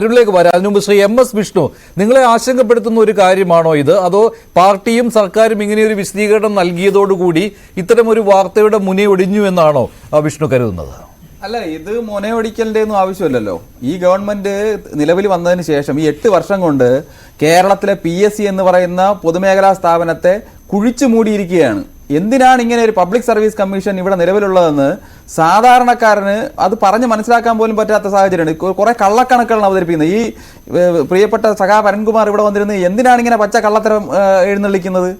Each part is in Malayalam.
കാര്യങ്ങളിലേക്ക് വരാം. ശ്രീ എം എസ് വിഷ്ണു നിങ്ങളെ ആശങ്കപ്പെടുത്തുന്ന ഒരു കാര്യമാണോ ഇത്? അതോ പാർട്ടിയും സർക്കാരും ഇങ്ങനെ ഒരു വിശദീകരണം നൽകിയതോടുകൂടി ഇത്തരം ഒരു വാർത്തയുടെ മുനെ ഒടിഞ്ഞു എന്നാണോ വിഷ്ണു കരുതുന്നത്? അല്ല ഇത് മുനയൊടിക്കലിന്റെ ഒന്നും ആവശ്യമില്ലല്ലോ. ഈ ഗവൺമെന്റ് നിലവിൽ വന്നതിന് ശേഷം ഈ എട്ട് വർഷം കൊണ്ട് കേരളത്തിലെ പി എന്ന് പറയുന്ന പൊതുമേഖലാ സ്ഥാപനത്തെ കുഴിച്ചു മൂടിയിരിക്കുകയാണ്. എന്തിനാണ് ഇങ്ങനെ ഒരു പബ്ലിക് സർവീസ് കമ്മീഷൻ ഇവിടെ നിലവിലുള്ളതെന്ന് സാധാരണക്കാരന് അത് പറഞ്ഞ് മനസ്സിലാക്കാൻ പോലും പറ്റാത്ത സാഹചര്യമാണ്. കുറേ കള്ളക്കണക്കുകളാണ് അവതരിപ്പിക്കുന്നത്. ഈ പ്രിയപ്പെട്ട സഖാ പരൻകുമാർ ഇവിടെ വന്നിരുന്ന് എന്തിനാണ് ഇങ്ങനെ പച്ച കള്ളത്തരം എഴുന്നള്ളിക്കുന്നത്?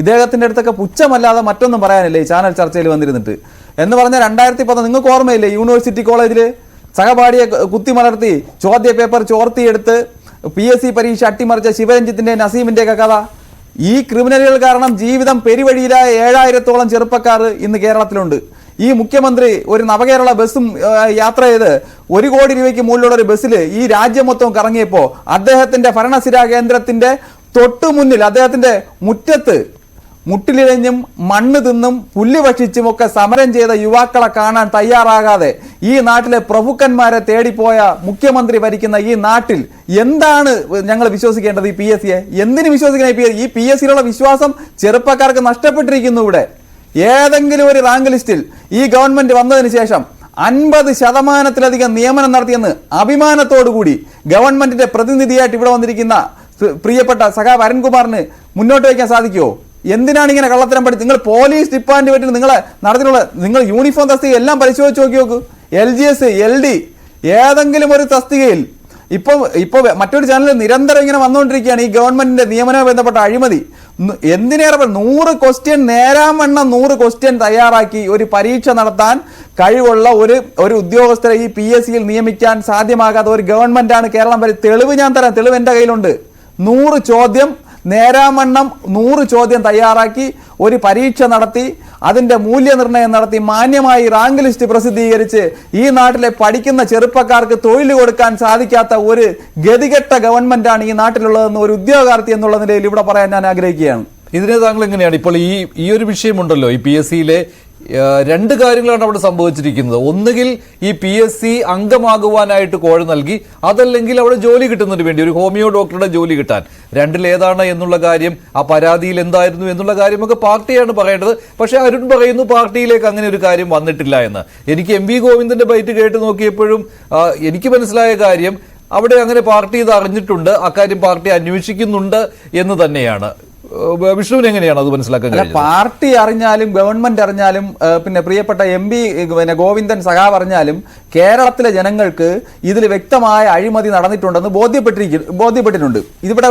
ഇദ്ദേഹത്തിന്റെ അടുത്തൊക്കെ പുച്ഛമല്ലാതെ മറ്റൊന്നും പറയാനില്ല ഈ ചാനൽ ചർച്ചയിൽ വന്നിരുന്നിട്ട്? എന്ന് പറഞ്ഞാൽ രണ്ടായിരത്തി പത്ത് നിങ്ങൾക്ക് ഓർമ്മയില്ലേ യൂണിവേഴ്സിറ്റി കോളേജിൽ സഹപാഠിയെ കുത്തിമലർത്തി ചോദ്യ പേപ്പർ ചോർത്തിയെടുത്ത് പി എസ് സി പരീക്ഷ അട്ടിമറിച്ച ശിവരഞ്ജിത്തിന്റെ നസീമിന്റെ ഒക്കെ കഥ? ഈ ക്രിമിനലുകൾ കാരണം ജീവിതം പെരുവഴിയിലായ ഏഴായിരത്തോളം ചെറുപ്പക്കാർ ഇന്ന് കേരളത്തിലുണ്ട്. ഈ മുഖ്യമന്ത്രി ഒരു നവകേരള ബസ്സും യാത്ര ചെയ്ത് ഒരു കോടി രൂപയ്ക്ക് മുകളിലുള്ള ഒരു ബസ്സിൽ ഈ രാജ്യം മൊത്തം കറങ്ങിയപ്പോൾ അദ്ദേഹത്തിന്റെ ഭരണസിരാ കേന്ദ്രത്തിന്റെ തൊട്ടു മുന്നിൽ അദ്ദേഹത്തിന്റെ മുറ്റത്ത് മുട്ടിലിഴഞ്ഞും മണ്ണ് തിന്നും പുല്ല് ഭക്ഷിച്ചുമൊക്കെ സമരം ചെയ്ത യുവാക്കളെ കാണാൻ തയ്യാറാകാതെ ഈ നാട്ടിലെ പ്രഭുക്കന്മാരെ തേടിപ്പോയ മുഖ്യമന്ത്രി ഭരിക്കുന്ന ഈ നാട്ടിൽ എന്താണ് ഞങ്ങൾ വിശ്വസിക്കേണ്ടത് ഈ പി എസ് സിയെ? എന്തിന് വിശ്വസിക്കണം ഈ പി ഈ പി എസ് സിയിലുള്ള വിശ്വാസം ചെറുപ്പക്കാർക്ക് നഷ്ടപ്പെട്ടിരിക്കുന്നു ഇവിടെ. ഏതെങ്കിലും ഒരു റാങ്ക് ലിസ്റ്റിൽ ഈ ഗവൺമെന്റ് വന്നതിന് ശേഷം അൻപത് ശതമാനത്തിലധികം നിയമനം നടത്തിയെന്ന് അഭിമാനത്തോടുകൂടി ഗവൺമെന്റിന്റെ പ്രതിനിധിയായിട്ട് ഇവിടെ വന്നിരിക്കുന്ന പ്രിയപ്പെട്ട സഖാവ് അരുൺകുമാറിന് മുന്നോട്ട് വയ്ക്കാൻ സാധിക്കുമോ എന്തിനാണ് ഇങ്ങനെ കള്ളത്തരം പഠിച്ചത് നിങ്ങൾ പോലീസ് ഡിപ്പാർട്ട്മെന്റിൽ നിങ്ങളെ നടത്തിയിട്ടുള്ള നിങ്ങൾ യൂണിഫോം തസ്തിക എല്ലാം പരിശോധിച്ച് നോക്കി നോക്കൂ. L G S L D ഏതെങ്കിലും ഒരു തസ്തികയിൽ ഇപ്പൊ ഇപ്പൊ മറ്റൊരു ചാനലിൽ നിരന്തരം ഇങ്ങനെ വന്നുകൊണ്ടിരിക്കുകയാണ്. ഈ ഗവൺമെന്റിന്റെ നിയമനവുമായി ബന്ധപ്പെട്ട അഴിമതി. എന്തിനേറെ നൂറ് ക്വസ്റ്റ്യൻ നേരാവണ്ണം നൂറ് ക്വസ്റ്റ്യൻ തയ്യാറാക്കി ഒരു പരീക്ഷ നടത്താൻ കഴിവുള്ള ഒരു ഒരു ഉദ്യോഗസ്ഥരെ ഈ പി എസ് സിയിൽ നിയമിക്കാൻ സാധ്യമാകാത്ത ഒരു ഗവൺമെന്റാണ് കേരളം. വരെ തെളിവ് ഞാൻ തരാം. തെളിവ് എന്റെ കയ്യിലുണ്ട്. നൂറ് ചോദ്യം നേരാമണ്ണം നൂറ് ചോദ്യം തയ്യാറാക്കി ഒരു പരീക്ഷ നടത്തി അതിന്റെ മൂല്യനിർണയം നടത്തി മാന്യമായി റാങ്ക് ലിസ്റ്റ് പ്രസിദ്ധീകരിച്ച് ഈ നാട്ടിലെ പഠിക്കുന്ന ചെറുപ്പക്കാർക്ക് തൊഴിൽ കൊടുക്കാൻ സാധിക്കാത്ത ഒരു ഗതികെട്ട ഗവൺമെന്റാണ് ഈ നാട്ടിലുള്ളതെന്ന് ഒരു ഉദ്യോഗാർത്ഥി എന്നുള്ള നിലയിൽ ഇവിടെ പറയാൻ ഞാൻ ആഗ്രഹിക്കുകയാണ്. ഇതിനെ താങ്കൾ എങ്ങനെയാണ്? ഇപ്പോൾ ഈ ഈ ഒരു വിഷയമുണ്ടല്ലോ ഈ പി എസ് സിയിലെ രണ്ട് കാര്യങ്ങളാണ് അവിടെ സംഭവിച്ചിരിക്കുന്നത്. ഒന്നുകിൽ ഈ പി എസ് സി അംഗമാകുവാനായിട്ട് കോഴ നൽകി അതല്ലെങ്കിൽ അവിടെ ജോലി കിട്ടുന്നതിന് വേണ്ടി ഒരു ഹോമിയോ ഡോക്ടറുടെ ജോലി കിട്ടാൻ. രണ്ടിലേതാണ് എന്നുള്ള കാര്യം ആ പരാതിയിൽ എന്തായിരുന്നു എന്നുള്ള കാര്യമൊക്കെ പാർട്ടിയാണ് പറയേണ്ടത്. പക്ഷേ അരുൺ പറയുന്നു പാർട്ടിയിലേക്ക് അങ്ങനെ ഒരു കാര്യം വന്നിട്ടില്ല എന്ന്. എനിക്ക് എം വി ഗോവിന്ദന്റെ ബൈറ്റ് കേട്ട് നോക്കിയപ്പോഴും എനിക്ക് മനസ്സിലായ കാര്യം അവിടെ അങ്ങനെ പാർട്ടി ഇത് അറിഞ്ഞിട്ടുണ്ട് അക്കാര്യം പാർട്ടി അന്വേഷിക്കുന്നുണ്ട് എന്ന് തന്നെയാണ്. വിഷ്ണുവിന് എങ്ങനെയാണ് അത് മനസ്സിലാക്കാൻ പാർട്ടി അറിഞ്ഞാലും ഗവൺമെന്റ് അറിഞ്ഞാലും പിന്നെ പ്രിയപ്പെട്ട എം പി പിന്നെ ഗോവിന്ദൻ സഖാവ് അറിഞ്ഞാലും കേരളത്തിലെ ജനങ്ങൾക്ക് ഇതിൽ വ്യക്തമായ അഴിമതി നടന്നിട്ടുണ്ടെന്ന് ബോധ്യപ്പെട്ടിരിക്കും ബോധ്യപ്പെട്ടിട്ടുണ്ട്. ഇതിവിടെ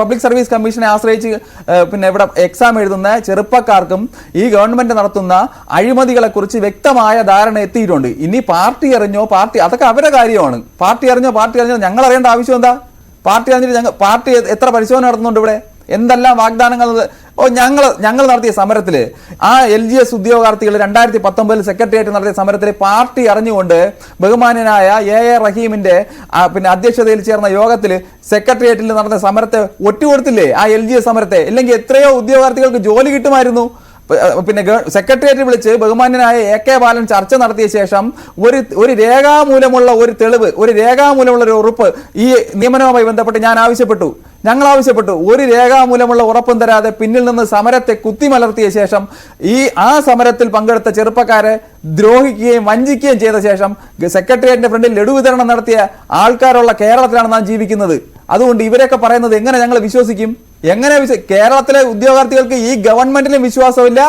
പബ്ലിക് സർവീസ് കമ്മീഷനെ ആശ്രയിച്ച് പിന്നെ ഇവിടെ എക്സാം എഴുതുന്ന ചെറുപ്പക്കാർക്കും ഈ ഗവൺമെന്റ് നടത്തുന്ന അഴിമതികളെ കുറിച്ച് വ്യക്തമായ ധാരണ എത്തിയിട്ടുണ്ട്. ഇനി പാർട്ടി അറിഞ്ഞോ പാർട്ടി അതൊക്കെ അവരുടെ കാര്യമാണ്. പാർട്ടി അറിഞ്ഞോ പാർട്ടി അറിഞ്ഞോ ഞങ്ങൾ അറിയേണ്ട ആവശ്യം എന്താ? പാർട്ടി അറിഞ്ഞിട്ട് ഞങ്ങൾ പാർട്ടി എത്ര പരിശോധന നടത്തുന്നുണ്ട് ഇവിടെ? എന്തെല്ലാം വാഗ്ദാനങ്ങൾ? ഓ ഞങ്ങൾ ഞങ്ങൾ നടത്തിയ സമരത്തിൽ ആ എൽ ജി എസ് ഉദ്യോഗാർത്ഥികൾ രണ്ടായിരത്തി പത്തൊമ്പതിൽ സെക്രട്ടേറിയറ്റ് നടത്തിയ സമരത്തിൽ പാർട്ടി അറിഞ്ഞുകൊണ്ട് ബഹുമാനനായ എ എ റഹീമിന്റെ പിന്നെ അധ്യക്ഷതയിൽ ചേർന്ന യോഗത്തിൽ സെക്രട്ടേറിയറ്റിൽ നടന്ന സമരത്തെ ഒറ്റുകൊടുത്തില്ലേ? ആ എൽ ജി എസ് സമരത്തെ. ഇല്ലെങ്കിൽ എത്രയോ ഉദ്യോഗാർത്ഥികൾക്ക് ജോലി കിട്ടുമായിരുന്നു. പിന്നെ സെക്രട്ടേറിയറ്റ് വിളിച്ച് ബഹുമാന്യനായ എ കെ ബാലൻ ചർച്ച നടത്തിയ ശേഷം ഒരു ഒരു രേഖാമൂലമുള്ള ഒരു തെളിവ് ഒരു രേഖാമൂലമുള്ള ഒരു ഉറപ്പ് ഈ നിയമനവുമായി ബന്ധപ്പെട്ട് ഞാൻ ആവശ്യപ്പെട്ടു. ഞങ്ങൾ ആവശ്യപ്പെട്ടു ഒരു രേഖാമൂലമുള്ള ഉറപ്പും തരാതെ പിന്നിൽ നിന്ന് സമരത്തെ കുത്തിമലർത്തിയ ശേഷം ഈ ആ സമരത്തിൽ പങ്കെടുത്ത ചെറുപ്പക്കാരെ ദ്രോഹിക്കുകയും വഞ്ചിക്കുകയും ചെയ്ത ശേഷം സെക്രട്ടേറിയറ്റിന്റെ ഫ്രണ്ടിൽ ലഡു വിതരണം നടത്തിയ ആൾക്കാരുള്ള കേരളത്തിലാണ് നാം ജീവിക്കുന്നത്. അതുകൊണ്ട് ഇവരൊക്കെ പറയുന്നത് എങ്ങനെ ഞങ്ങൾ വിശ്വസിക്കും? എങ്ങനെ കേരളത്തിലെ ഉദ്യോഗാർത്ഥികൾക്ക് ഈ ഗവൺമെന്റിലും വിശ്വാസമില്ല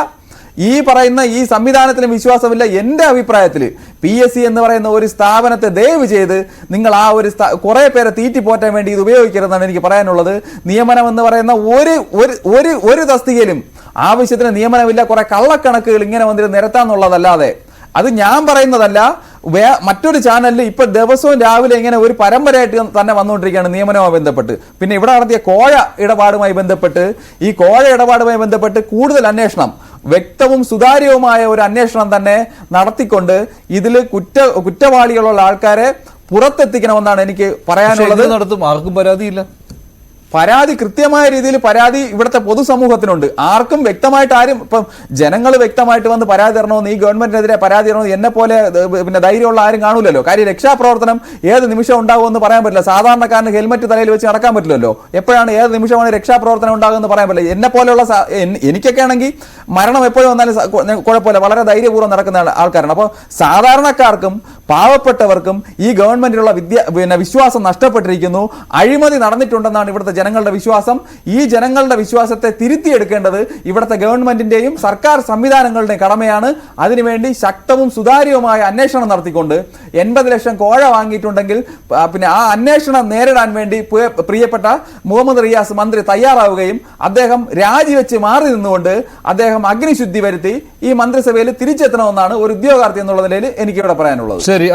ഈ പറയുന്ന ഈ സംവിധാനത്തിലും വിശ്വാസമില്ല എന്റെ അഭിപ്രായത്തിൽ. പി എസ് സി എന്ന് പറയുന്ന ഒരു സ്ഥാപനത്തെ ദയവ് ചെയ്ത് നിങ്ങൾ ആ ഒരു കുറെ പേരെ തീറ്റിപ്പോറ്റാൻ വേണ്ടി ഇത് ഉപയോഗിക്കരുതെന്നാണ് എനിക്ക് പറയാനുള്ളത്. നിയമനം എന്ന് പറയുന്ന ഒരു ഒരു ഒരു തസ്തികയിലും ആവശ്യത്തിന് നിയമനമില്ല. കുറേ കള്ളക്കണക്കുകൾ ഇങ്ങനെ വന്നിട്ട് നിരത്താന്നുള്ളതല്ലാതെ. അത് ഞാൻ പറയുന്നതല്ല. വേ- മറ്റൊരു ചാനലിൽ ഇപ്പൊ ദിവസവും രാവിലെ ഇങ്ങനെ ഒരു പരമ്പരയായിട്ട് തന്നെ വന്നുകൊണ്ടിരിക്കുകയാണ് നിയമനവുമായി ബന്ധപ്പെട്ട്. പിന്നെ ഇവിടെ നടത്തിയ കോഴ ഇടപാടുമായി ബന്ധപ്പെട്ട്. ഈ കോഴ ഇടപാടുമായി ബന്ധപ്പെട്ട് കൂടുതൽ അന്വേഷണം. വ്യക്തവും സുതാര്യവുമായ ഒരു അന്വേഷണം തന്നെ നടത്തിക്കൊണ്ട് ഇതിൽ കുറ്റ കുറ്റവാളികളുള്ള ആൾക്കാരെ പുറത്തെത്തിക്കണമെന്നാണ് എനിക്ക് പറയാനുള്ളത്. നടത്തും ആർക്കും പരാതിയില്ല. പരാതി കൃത്യമായ രീതിയിൽ പരാതി ഇവിടുത്തെ പൊതുസമൂഹത്തിനുണ്ട്. ആർക്കും വ്യക്തമായിട്ട് ആരും ഇപ്പം ജനങ്ങൾ വ്യക്തമായിട്ട് വന്ന് പരാതി തരണമെന്ന് ഈ ഗവൺമെന്റിനെതിരെ പരാതി തരണമെന്ന് എന്നെ പോലെ പിന്നെ ധൈര്യമുള്ള ആരും കാണൂലല്ലോ. കാര്യം രക്ഷാപ്രവർത്തനം ഏത് നിമിഷം ഉണ്ടാകുമെന്ന് പറയാൻ പറ്റില്ല. സാധാരണക്കാരന് ഹെൽമെറ്റ് തലയിൽ വെച്ച് നടക്കാൻ പറ്റില്ലല്ലോ. എപ്പോഴാണ് ഏത് നിമിഷമാണ് രക്ഷാപ്രവർത്തനം ഉണ്ടാകുമെന്ന് പറയാൻ പറ്റില്ല. എന്നെ പോലെയുള്ള എനിക്കൊക്കെ ആണെങ്കിൽ മരണം എപ്പോഴും വന്നാലും കുഴപ്പമില്ല. വളരെ ധൈര്യപൂർവം നടക്കുന്ന ആൾ- ആൾക്കാരാണ്. അപ്പോൾ സാധാരണക്കാർക്കും പാവപ്പെട്ടവർക്കും ഈ ഗവൺമെന്റിലുള്ള വിദ്യ പിന്നെ വിശ്വാസം നഷ്ടപ്പെട്ടിരിക്കുന്നു. അഴിമതി നടന്നിട്ടുണ്ടെന്നാണ് ഇവിടുത്തെ ജനങ്ങളുടെ വിശ്വാസം ഈ ജനങ്ങളുടെ വിശ്വാസത്തെ തിരുത്തിയെടുക്കേണ്ടത് ഇവിടുത്തെ ഗവൺമെന്റിന്റെയും സർക്കാർ സംവിധാനങ്ങളുടെയും കടമയാണ്. അതിനുവേണ്ടി ശക്തവും സുതാര്യവുമായ അന്വേഷണം നടത്തിക്കൊണ്ട് എൺപത് ലക്ഷം കോഴ വാങ്ങിയിട്ടുണ്ടെങ്കിൽ പിന്നെ ആ അന്വേഷണം നേരിടാൻ വേണ്ടി പ്രിയപ്പെട്ട മുഹമ്മദ് റിയാസ് മന്ത്രി തയ്യാറാവുകയും അദ്ദേഹം രാജിവെച്ച് മാറി നിന്നുകൊണ്ട് അദ്ദേഹം അഗ്നിശുദ്ധി വരുത്തി ഈ മന്ത്രിസഭയിൽ തിരിച്ചെത്തണമെന്നാണ് ഒരു ഉദ്യോഗാർത്ഥി എന്നുള്ള നിലയിൽ എനിക്കിവിടെ പറയാനുള്ളത്. ശരി